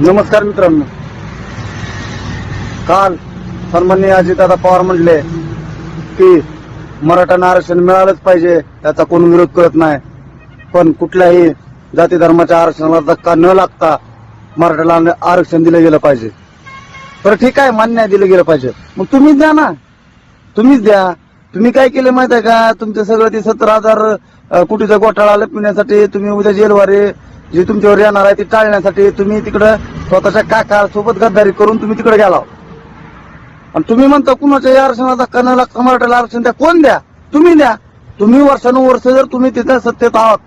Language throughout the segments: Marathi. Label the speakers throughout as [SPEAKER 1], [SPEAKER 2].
[SPEAKER 1] नमस्कार मित्रांनो. काल सन्माननीय अजितदादा पवार म्हटले की मराठा आरक्षण मिळालंच पाहिजे त्याचा कोण विरोध करत नाही. पण कुठल्याही जाती धर्माच्या आरक्षणाला धक्का न लागता मराठ्याला आरक्षण दिलं गेलं पाहिजे. तर ठीक आहे मान्य दिलं गेलं पाहिजे. मग तुम्हीच द्या ना. तुम्हीच द्या. तुम्ही काय केलं माहीत आहे का? तुमचे सगळं ते सतरा हजार अं, कोटीचा घोटाळा लपविण्यासाठी तुम्ही उद्या जेलवारे जे तुमच्यावर येणार आहे ते टाळण्यासाठी तुम्ही तिकडं स्वतःच्या काका सोबत गद्दारी करून तुम्ही तिकडे गेला. आणि तुम्ही म्हणता कुणाच्या या आरक्षणाला धक्का मराठ्याला आरक्षण द्या. कोण द्या? तुम्ही द्या. तुम्ही वर्षानुवर्ष जर तुम्ही तिथे सत्तेत आहात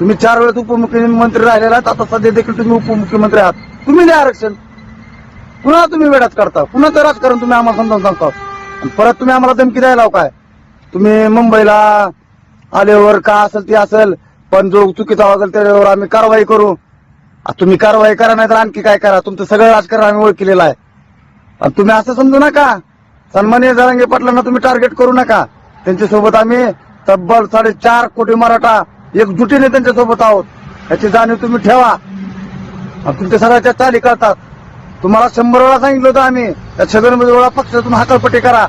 [SPEAKER 1] तुम्ही चार वेळेस उपमुख्यमंत्री राहिलेला आहात आता सध्या देखील तुम्ही उपमुख्यमंत्री आहात. तुम्ही द्या आरक्षण. पुन्हा तुम्ही वेळात करता पुन्हा ते राजकारण तुम्ही आम्हाला समजावून सांगता? आणि परत तुम्ही आम्हाला धमकी द्यायला काय तुम्ही मुंबईला आल्यावर का असेल ते असेल पण जो चुकीचा वागल त्याच्यावर आम्ही कारवाई करू. आ, तुम्ही कारवाई करा नाही तर आणखी काय करा? तुमचं सगळं राजकारण आम्ही ओळखलेलं आहे. आणि तुम्ही असं समजू नका. सन्मान्य जरांगे पाटलांना तुम्ही टार्गेट करू नका. त्यांच्यासोबत आम्ही तब्बल साडेचार कोटी मराठा एकजुटीने त्यांच्यासोबत आहोत. याची जाणीव तुम्ही ठेवा. तुमच्या सगळ्याच्या चाली करतात तुम्हाला शंभर वेळा सांगितलं होतं आम्ही. त्या छगनमध्ये वेळा पक्षातून हाकलपट्टी करा.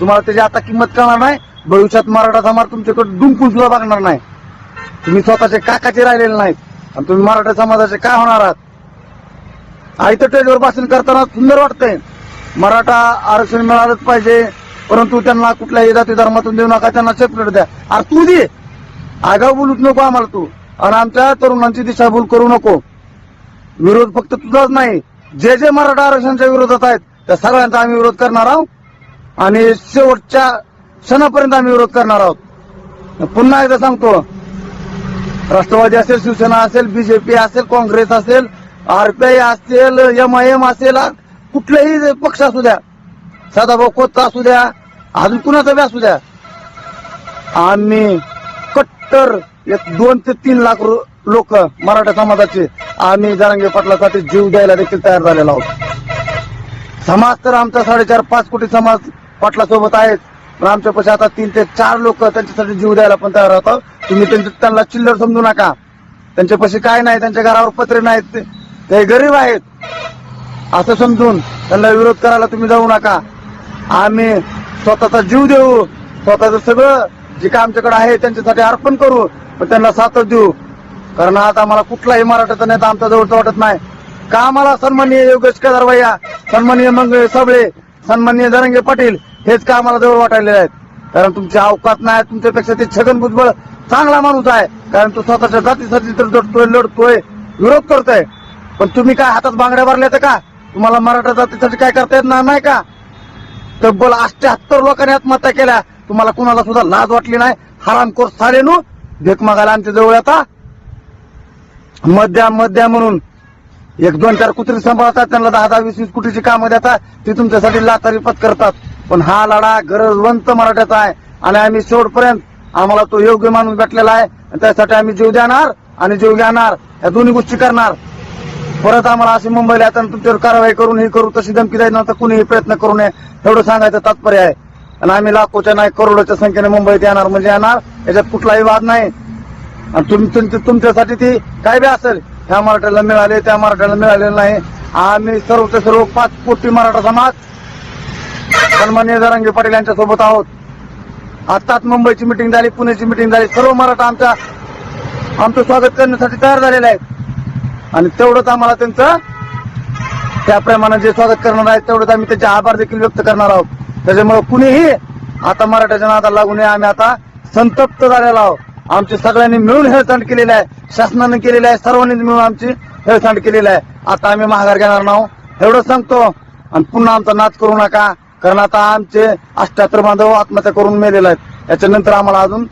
[SPEAKER 1] तुम्हाला त्याची आता किंमत कळणार नाही. भविष्यात मराठा समाज तुमच्याकडे डुंकून सुद्धा बघणार नाही. तुम्ही स्वतःचे काकाचे राहिलेले नाहीत. आणि तुम्ही मराठा समाजाचे काय होणार आहात? आयतं टेजवर भाषण करताना सुंदर वाटतंय. मराठा आरक्षण मिळालंच पाहिजे परंतु त्यांना कुठल्याही जाती धर्मातून देऊ नका त्यांना सेपरेट द्या. अरे तू दे. आगाव बोलूच नको आम्हाला तू. आणि आमच्या तरुणांची दिशाभूल करू नको. विरोध फक्त तुझाच नाही. जे जे मराठा आरक्षणाच्या विरोधात आहेत त्या सगळ्यांचा आम्ही विरोध करणार आहोत. आणि शेवटच्या क्षणापर्यंत आम्ही विरोध करणार आहोत. पुन्हा एकदा सांगतो राष्ट्रवादी असेल शिवसेना असेल बीजेपी असेल काँग्रेस असेल आरपीआय असेल एम आय एम असेल कुठलेही पक्ष असू द्या. सदाभाऊ खोत असू द्या अजून कुणाचा बी असू द्या. आम्ही कट्टर एक दोन ते तीन लाख लोक मराठा समाजाचे आम्ही जरांगे पाटलासाठी जीव द्यायला देखील तयार झालेलो आहोत. समाज तर आमचा साडेचार पाच कोटी समाज पाटलासोबत आहेत. पण आमच्या पैसे आता तीन ते चार लोक त्यांच्यासाठी जीव द्यायला पण तयार होतात. तुम्ही त्यांच्या त्यांना चिल्लर समजू नका. त्यांच्या पैसे काय नाही त्यांच्या घरावर पत्रे नाहीत. ते- गरीब आहेत. असं समजून त्यांना विरोध करायला तुम्ही जाऊ नका. आम्ही स्वतःचा जीव देऊ. स्वतःचं सगळं जे काय आमच्याकडे आहे त्यांच्यासाठी अर्पण करू. पण त्यांना साथच देऊ. कारण आता आम्हाला कुठलाही मराठाचा नेता आमच्या जवळचा वाटत नाही. का आम्हाला सन्माननीय योगेश केदार भैया सन्माननीय मंगळ सबळे सन्माननीय जरंगे पाटील हेच का आम्हाला जवळ वाटायले आहेत? कारण तुमची अवकात नाही तुमच्यापेक्षा ते छगन भुजबळ चांगला माणूस आहे. कारण तो स्वतःच्या जातीसाठी तर लढतोय लढतोय विरोध करतोय. पण तुम्ही काय हातात बांगड्या भरल्या तर का? तुम्हाला मराठा जातीसाठी काय करता येत ना- नाही का? तब्बल अठ्याहत्तर लोकांनी आत्महत्या केल्या. तुम्हाला कुणाला सुद्धा लाज वाटली नाही. हरामखोर साडेनू भेक मागायला आमच्या जवळ आता. मध्या मध्या म्हणून एक दोन चार कुत्री सांभाळतात. त्यांना दहा दहा वीस वीस कुटीची कामं देतात. ते तुमच्यासाठी लातारी करतात पण हा लढा गरजवंत मराठ्याचा आहे. आणि आम्ही शेवटपर्यंत आम्हाला तो योग्य माणूस भेटलेला आहे. आणि त्यासाठी आम्ही जीव देणार आणि जीव घेणार. या दोन्ही गोष्टी करणार. परत आम्हाला अशी मुंबईला येताना तुमच्यावर कारवाई करून हे करू तशी धमकी द्यायची नव्हतं कुणीही प्रयत्न करू नये एवढं सांगायचं तात्पर्य आहे. आणि आम्ही लाखोच्या नाही करोडोच्या संख्येने मुंबईत येणार म्हणजे येणार. याच्यात कुठलाही वाद नाही. आणि तुमच्यासाठी ती काय बी असेल ह्या मराठ्याला मिळाले त्या मराठ्याला मिळालेलं नाही. आम्ही सर्व ते सर्व पाच कोटी मराठा समाज सन्मान्य जरांगे पाटील यांच्या सोबत आहोत. आत्ताच मुंबईची मिटिंग झाली पुण्याची मिटिंग झाली. सर्व मराठा आमच्या आमचं स्वागत करण्यासाठी तयार झालेले आहेत. आणि तेवढंच आम्हाला त्यांचं त्याप्रमाणे जे स्वागत करणार आहेत तेवढंच आम्ही त्यांचे आभार देखील व्यक्त करणार आहोत. त्याच्यामुळे कुणीही आता मराठ्याच्या नादाला लागू नये. आम्ही आता संतप्त झालेलो आहोत. आमच्या सगळ्यांनी मिळून हेळसांड केलेली आहे. शासनाने केलेली आहे. सर्वांनी मिळून आमची हेळसांड केलेली आहे. आता आम्ही माघार घेणार नाव एवढंच सांगतो. आणि पुन्हा आमचा नाच करू नका. कारण आता आमचे अष्ट्याहत्तर बांधव आत्महत्या करून मेलेले आहेत. याच्यानंतर आम्हाला अजून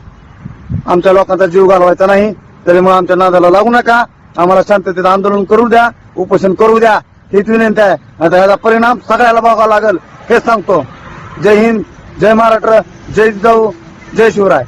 [SPEAKER 1] आमच्या लोकांचा जीव घालवायचा नाही. त्याच्यामुळे आमच्या नादाला लागू नका. आम्हाला शांततेत आंदोलन करू द्या उपोषण करू द्या. हीच विनंती आहे. आता याचा परिणाम सगळ्याला बघावा लागेल. हेच सांगतो. जय हिंद जय महाराष्ट्र जय जाऊ जय शिवराय.